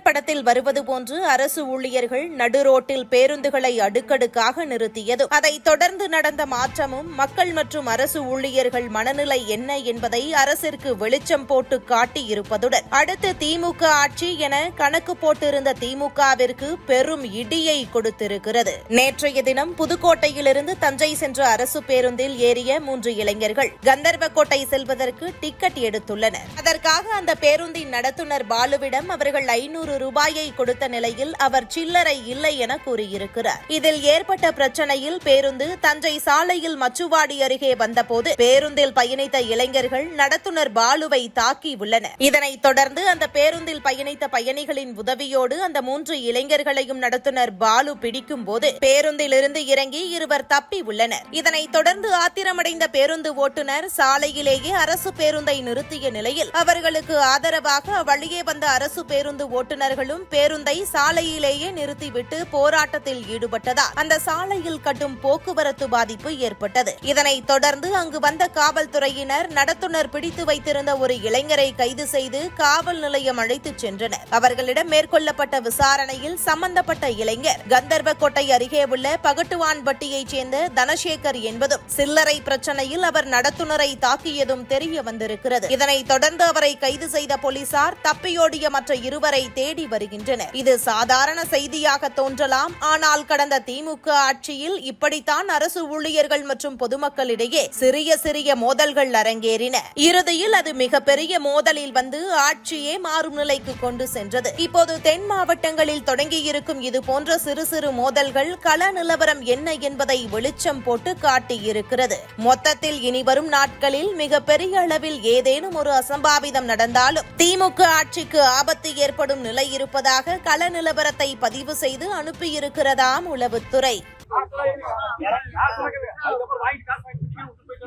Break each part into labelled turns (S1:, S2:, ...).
S1: Villain படத்தில் வருவது போன்று அரசு ஊழியர்கள் நடுரோட்டில் பேருந்துகளை அடுக்கடுக்காக நிறுத்தியது. அதைத் தொடர்ந்து நடந்த மாற்றமும் மக்கள் மற்றும் அரசு ஊழியர்கள் மனநிலை என்ன என்பதை அரசிற்கு வெளிச்சம் போட்டு காட்டியிருப்பதுடன் அடுத்து திமுக ஆட்சி என கணக்கு போட்டிருந்த திமுகவிற்கு பெரும் இடியை கொடுத்திருக்கிறது. நேற்றைய தினம் புதுக்கோட்டையிலிருந்து தஞ்சை சென்ற அரசு பேருந்தில் ஏறிய மூன்று இளைஞர்கள் கந்தர்வக்கோட்டை செல்வதற்கு டிக்கெட் எடுத்துள்ளனர். அதற்காக அந்த பேருந்தின் நடத்துனர் பாலுவிடம் அவர்கள் ஐநூறு ஐநூறு ரூபாயை கொடுத்த நிலையில் அவர் சில்லறை இல்லை என கூறியிருக்கிறார். இதில் ஏற்பட்ட பிரச்சனையில் பேருந்து தஞ்சை சாலையில் மச்சுவாடி அருகே வந்தபோது பேருந்தில் பயணித்த இளைஞர்கள் நடத்துனர் பாலுவை தாக்கி உள்ளனர். இதனைத் தொடர்ந்து அந்த பேருந்தில் பயணித்த பயணிகளின் உதவியோடு அந்த மூன்று இளைஞர்களையும் நடத்துனர் பாலு பிடிக்கும் போது பேருந்தில் இருந்து இறங்கி இருவர் தப்பி உள்ளனர். இதனைத் தொடர்ந்து ஆத்திரமடைந்த பேருந்து ஓட்டுநர் சாலையிலேயே அரசு பேருந்தை நிறுத்திய நிலையில் அவர்களுக்கு ஆதரவாக அவ்வழியே வந்த அரசு பேருந்து ஓட்டுநர்களும் பேருந்தை சாலையிலேயே நிறுத்திவிட்டு போராட்டத்தில் ஈடுபட்டதால் அந்த சாலையில் கட்டும் போக்குவரத்து பாதிப்பு ஏற்பட்டது. இதனைத் தொடர்ந்து அங்கு வந்த காவல்துறையினர் நடத்துனர் பிடித்து வைத்திருந்த ஒரு இளைஞரை கைது செய்து காவல் நிலையம் அழைத்துச் சென்றனர். அவர்களிடம் மேற்கொள்ளப்பட்ட விசாரணையில் சம்பந்தப்பட்ட இளைஞர் கந்தர்வக்கோட்டை அருகே உள்ள பகட்டுவான்பட்டியைச் சேர்ந்த தனசேகர் என்பதும் சில்லறை பிரச்சனையில் அவர் நடத்துனரை தாக்கியதும் தெரிய வந்திருக்கிறது. இதனைத் தொடர்ந்து அவரை கைது செய்த போலீசார் தப்பியோடிய மற்ற இருவரை தேடி வருகின்றனர். இது சாதாரண செய்தியாக தோன்றலாம். ஆனால் கடந்த திமுக ஆட்சியில் இப்படித்தான் அரசு ஊழியர்கள் மற்றும் பொதுமக்களிடையே சிறிய சிறிய மோதல்கள் அரங்கேறின. இறுதியில் அது மிகப்பெரிய மோதலில் வந்து ஆட்சியே மாறும் நிலைக்கு கொண்டு சென்றது. இப்போது தென் மாவட்டங்களில் தொடங்கியிருக்கும் இது போன்ற சிறு சிறு மோதல்கள் கள நிலவரம் என்ன என்பதை வெளிச்சம் போட்டு காட்டியிருக்கிறது. மொத்தத்தில் இனிவரும் நாட்களில் மிகப்பெரிய அளவில் ஏதேனும் ஒரு அசம்பாவிதம் நடந்தாலும் திமுக ஆட்சிக்கு ஆபத்து ஏற்படும் நிலை இருப்பதாக கள நிலவரத்தை பதிவு செய்து அனுப்பியிருக்கிறதாம் உளவுத்துறை.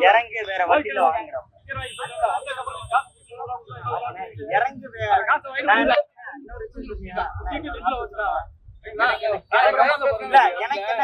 S2: இறங்கி வேற வண்டியில வாங்குறோம் இறங்கி எனக்கு என்ன